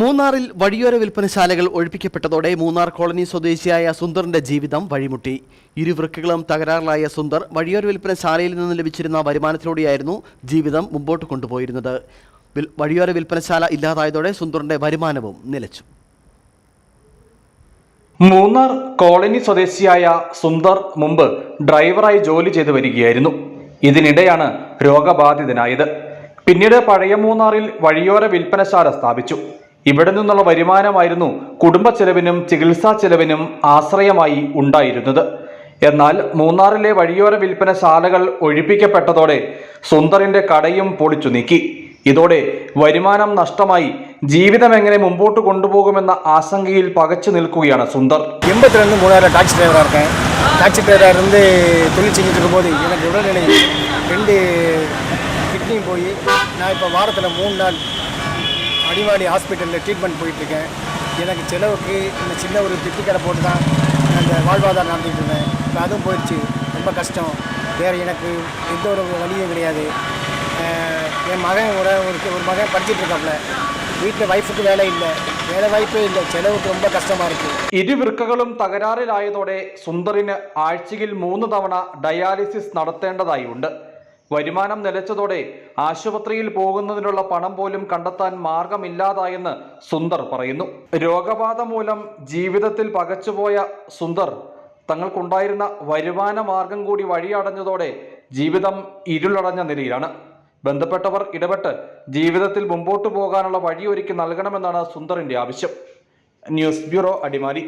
മൂന്നാറിൽ വഴിയോര വിൽപ്പനശാലകൾ ഒഴിപ്പിക്കപ്പെട്ടതോടെ മൂന്നാർ കോളനി സ്വദേശിയായ സുന്ദറിന്റെ ജീവിതം വഴിമുട്ടി. ഇരുവൃക്കുകളും തകരാറിലായ സുന്ദർ വഴിയോര വിൽപ്പനശാലയിൽ നിന്ന് ലഭിച്ചിരുന്ന വരുമാനത്തിലൂടെയായിരുന്നു ജീവിതം മുമ്പോട്ട് കൊണ്ടുപോയിരുന്നത്. വഴിയോര വിൽപ്പനശാല ഇല്ലാതായതോടെ സുന്ദറിന്റെ വരുമാനവും നിലച്ചു. മൂന്നാർ കോളനി സ്വദേശിയായ സുന്ദർ മുമ്പ് ഡ്രൈവറായി ജോലി ചെയ്തു വരികയായിരുന്നു. ഇതിനിടെയാണ് രോഗബാധിതനായത്. പിന്നീട് പഴയ മൂന്നാറിൽ വഴിയോര വിൽപ്പനശാല സ്ഥാപിച്ചു. ഇവിടെ നിന്നുള്ള വരുമാനമായിരുന്നു കുടുംബ ചെലവിനും ചികിത്സാ ചെലവിനും ആശ്രയമായി ഉണ്ടായിരുന്നത് എന്നാൽ മൂന്നാറിലെ വഴിയോര വിൽപ്പനശാലകൾ ഒഴിപ്പിക്കപ്പെട്ടതോടെ സുന്ദറിന്റെ കടയും പൊളിച്ചു നീക്കി ഇതോടെ വരുമാനം നഷ്ടമായി ജീവിതം എങ്ങനെ മുമ്പോട്ട് കൊണ്ടുപോകുമെന്ന ആശങ്കയിൽ പകച്ചു நிற்குகையான சுந்தர் எண்பத்திலேருந்து மூணாயிரம் டாக்ஸி டிரைவராக இருக்கேன் டாக்ஸி டிரைவராக இருந்து தொழில் செஞ்சுட்டு இருக்கும்போது எனக்கு உடல்நிலை ரெண்டு கிட்னியும் போய் நான் இப்போ வாரத்தில் மூணு நாள் அடிவாடி ஹாஸ்பிட்டலில் ட்ரீட்மெண்ட் போயிட்டுருக்கேன் எனக்கு செலவுக்கு இந்த சின்ன ஒரு பித்தி கடை போட்டு தான் அந்த வாழ்வாதாரம் நடத்திட்டு இருந்தேன் இப்போ அதுவும் போயிடுச்சு ரொம்ப கஷ்டம் வேறு எனக்கு எந்த ஒரு வழியும் கிடையாது அஹ் என் மகன் கூட ஒரு ஒரு மகன் படிச்சிட்டு இருக்காப்புல வீட்டில் ஒய்ஃபுக்கு வேலை இல்லை வேலை வாய்ப்பே இல்லை செலவுக்கு ரொம்ப கஷ்டமாக இருக்குது ഇരുവൃക്കകളും തകരാറിലായതോടെ സുന്ദറിന് ആഴ്ചയിൽ മൂന്ന് തവണ ഡയാലിസിസ് നടത്തേണ്ടതായി ഉണ്ട് വരുമാനം നിലച്ചതോടെ ആശുപത്രിയിൽ പോകുന്നതിനുള്ള പണം പോലും കണ്ടെത്താൻ മാർഗമില്ലാതായെന്ന് സുന്ദർ പറയുന്നു. രോഗബാധ മൂലം ജീവിതത്തിൽ പകച്ചുപോയ സുന്ദർ തങ്ങൾക്കുണ്ടായിരുന്ന വരുമാന മാർഗം കൂടി വഴിയടഞ്ഞതോടെ ജീവിതം ഇരുളടഞ്ഞ നിലയിലാണ്. ബന്ധപ്പെട്ടവർ ഇടപെട്ട് ജീവിതത്തിൽ മുമ്പോട്ടു പോകാനുള്ള വഴിയൊരുക്കി നൽകണമെന്നാണ് സുന്ദറിന്റെ ആവശ്യം. News bureau Adimali.